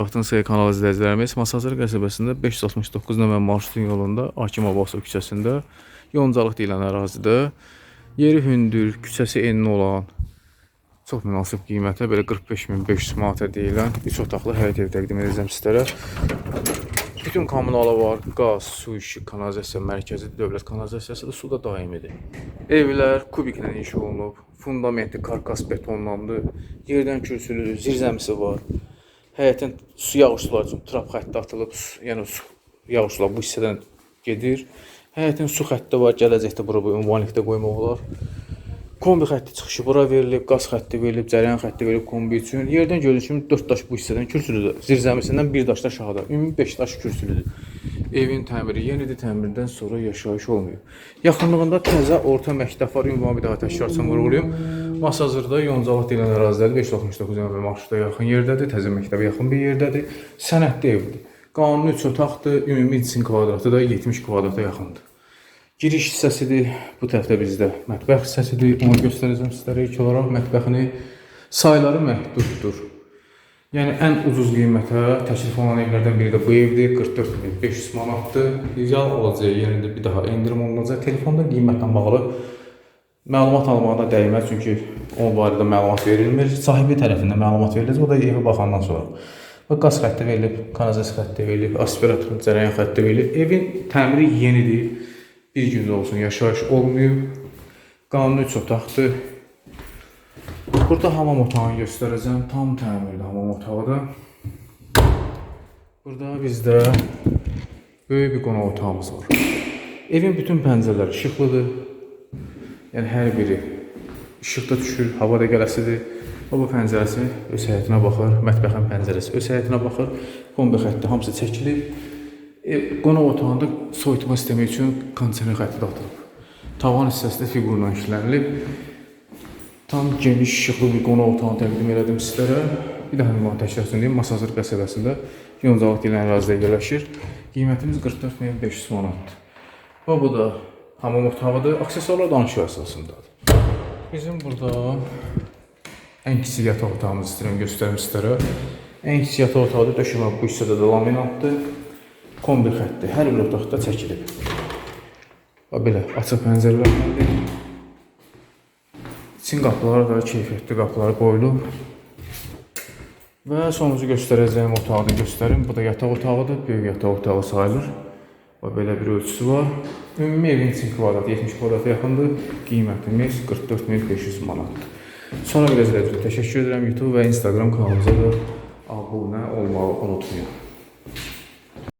Vaxtın xeyir kanal izləyicilərimiz Masazır qəsəbəsində 569 nömrə marşrutun yolunda Hakim Abbasov küçəsində yoncalıq deyilən ərazidə yeri hündür, küçəsi enli olan çox münasib qiymətə belə 45500 manata deyilən 3 otaqlı həyət evi təqdim edəcəm sizlərə. Bütün kommunalı var, qaz, su işi, kanalizasiya mərkəzi, dövlət kanalizasiyası da suda daimidir. Evlər kubiklə inşa olunub, fundamenti karkas betonlandı, yerdən kürsülüdür, zirzəmisi var. Həyətin su yağış suları üçün trap xətti atılıb, su- yəni su yağış suları bu hissədən gedir. Həyətin su xətti var, gələcəkdə bura bu ünvanlikdə qoymaq olar. Kombi xətti çıxışı bura verilib, qaz xətti verilib, cəryan xətti verilib kombi üçün. Yerdən gördüyünüz kimi 4 daş bu hissədən kürsülüdür. Zirzəmisindən 1 daş da aşağıda. Ümumi 5 daş kürsülüdür. Evin təmiri yenidir, təmirdən sonra yaşayış olmuyor. Yaxınlığında təzə orta məktəb var. Ünvanı bir daha təkrar vurğulayım. Masazırda Yoncalıq deyilən ərazidədir. 569 nömrə marşruta yaxın yerdədir. Təzə məktəbə yaxın bir yerdədir. Sənədli evdir. Qanuni 3 otaqdır. Ümumi içinin kvadratı da 70 kvadrata yaxındır. Giriş hissəsidir. Bu tərəfdə bizdə mətbəx hissəsidir. Onu göstərəcəm sizlərə ilk olaraq mətbəxini. Sayları məhduddur. Yəni ən ucuz qiymətə təklif olunan evlərdən biri də bu evdir. 44500 manatdır. Real olacaq, yəni bir daha endirim olunacaq. Telefonda qiymətlə bağlı məlumat almağa da dəyməz çünki o barədə məlumat verilmir. Sahibi tərəfindən məlumat veriləcək. O da evə baxandan sonra. Və qaz xətti verilib, kanalizasiya xətti verilib, aspirator, cərəyan xətti verilib. Evin təmiri yenidir. Bir gündə olsun yaşayış olmayıb. Qanuni 3 otaqdır. Burada hamam otağını göstərəcəm. Tam təmirli hamam otağıdır. Burada bizdə böyük bir qonaq otağımız var. Evin bütün pəncərələri işıqlıdır. Yəni hər biri işıqda düşür, havada gələsidir. O bu pəncərəsi öz həyətinə baxır, mətbəxin pəncərəsi öz həyətinə baxır. Kombi xətti hamısı çəkilib. E, qonaq otağında soyutma sistemi üçün kondisioner xətti də atılıb. Tavan hissəsi də fiqurla işlənilib. Tam geniş işıqlı bir qonaq otağını təqdim elədim sizlərə. Bir daha ünvan təkrar deyim, Masazır qəsəbəsində Yoncalıq deyilən ərazidə yerləşir. Qiymətimiz 44500 manatdır. Və bu da hamam otağıdır. Aksesuarlar danışıq əsasındadır. Bizim burada ən kiçik yataq otağımızı istəyirəm göstərim sizlərə. Ən kiçik yataq otağı döşəmə bu hissədə də laminatdır. Kombi xətti hər bir otaqda çəkilib. Və belə açıq pəncərələrdir. Çin qapıları da keyfiyyətli qapıları qoyulub. Və sonuncu göstərəcəyim otağı da göstərim. Bu da yataq otağıdır. Böyük yataq otağı sayılır. Və belə bir ölçüsü var. Ümumi evin için kvadrat 70 kvadrata yaxındır. Qiymətimiz 44500 manatdır. Sonra üçün təşəkkür edirəm. YouTube və Instagram kanalımıza da abunə olmağı unutmayın.